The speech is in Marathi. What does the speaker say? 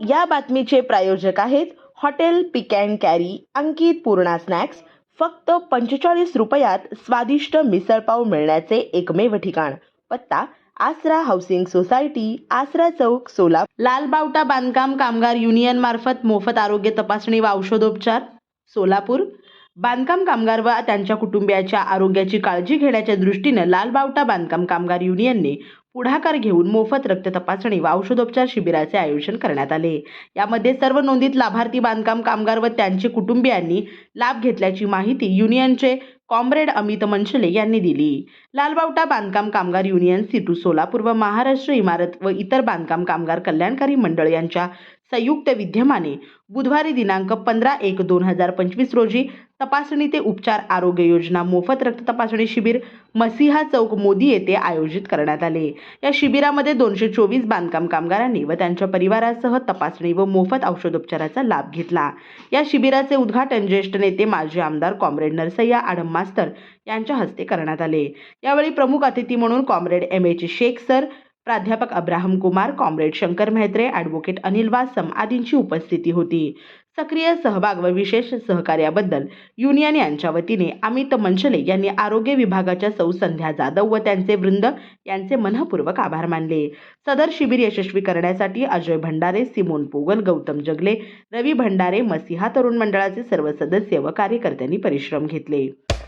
या बातमीचे प्रायोजक आहेत hotel pick and carry Ankit Purna snacks. फक्त पंचेचाळीस रुपयात स्वादिष्ट मिसळपाव मिळण्याचे एकमेव ठिकाण. पत्ता आसरा हाऊसिंग सोसायटी आसरा चौक सोला लालबावटा बांधकाम कामगार युनियन मार्फत मोफत आरोग्य तपासणी व औषधोपचार सोलापूर. बांधकाम कामगार व त्यांच्या कुटुंबियाच्या आरोग्याची काळजी घेण्याच्या दृष्टीनं लालबावटा बांधकाम कामगार युनियनने पुढाकार घेऊन मोफत रक्त तपासणी व औषधोपचार शिबिराचे आयोजन करण्यात आले. यामध्ये सर्व नोंदीत लाभार्थी बांधकाम कामगार व त्यांचे कुटुंबियांनी लाभ घेतल्याची माहिती युनियनचे कॉम्रेड अमित मनशले यांनी दिली. लालबावटा बांधकाम कामगार युनियन सिटू सोलापूर व महाराष्ट्र इमारत व इतर बांधकाम कामगार कल्याणकारी मंडळ यांच्या संयुक्त विद्यमाने बुधवारी दिनांक पंधरा एक दोन हजार पंचवीस रोजी तपासणी ते उपचार आरोग्य योजना मोफत रक्त तपासणी शिबिर मसिहा चौक मोदी येथे आयोजित करण्यात आले. या शिबिरामध्ये दोनशे चोवीस बांधकाम कामगारांनी व त्यांच्या परिवारासह तपासणी व मोफत औषधोपचाराचा लाभ घेतला. या शिबिराचे उद्घाटन ज्येष्ठ नेते माजी आमदार कॉम्रेड नरसय्या आडम मास्तर यांच्या हस्ते करण्यात आले. यावेळी प्रमुख अतिथी म्हणून comrade M. H Shaikh sir प्राध्यापक Abraham Kumar comrade Shankar Mehtre advocate Anil Wasam आदींची उपस्थिती होती. सक्रिय सहभाग व विशेष सहकार्याबद्दल युनियन यांच्या वतीने अमित मनशले यांनी आरोग्य विभागाच्या सौ संध्या जाधव व त्यांचे वृंद यांचे मनपूर्वक आभार मानले. सदर शिबिर यशस्वी करण्यासाठी अजय भंडारे सिमोन पोगल गौतम जगले रवी भंडारे मसिहा तरुण मंडळाचे सर्व सदस्य व कार्यकर्त्यांनी परिश्रम घेतले.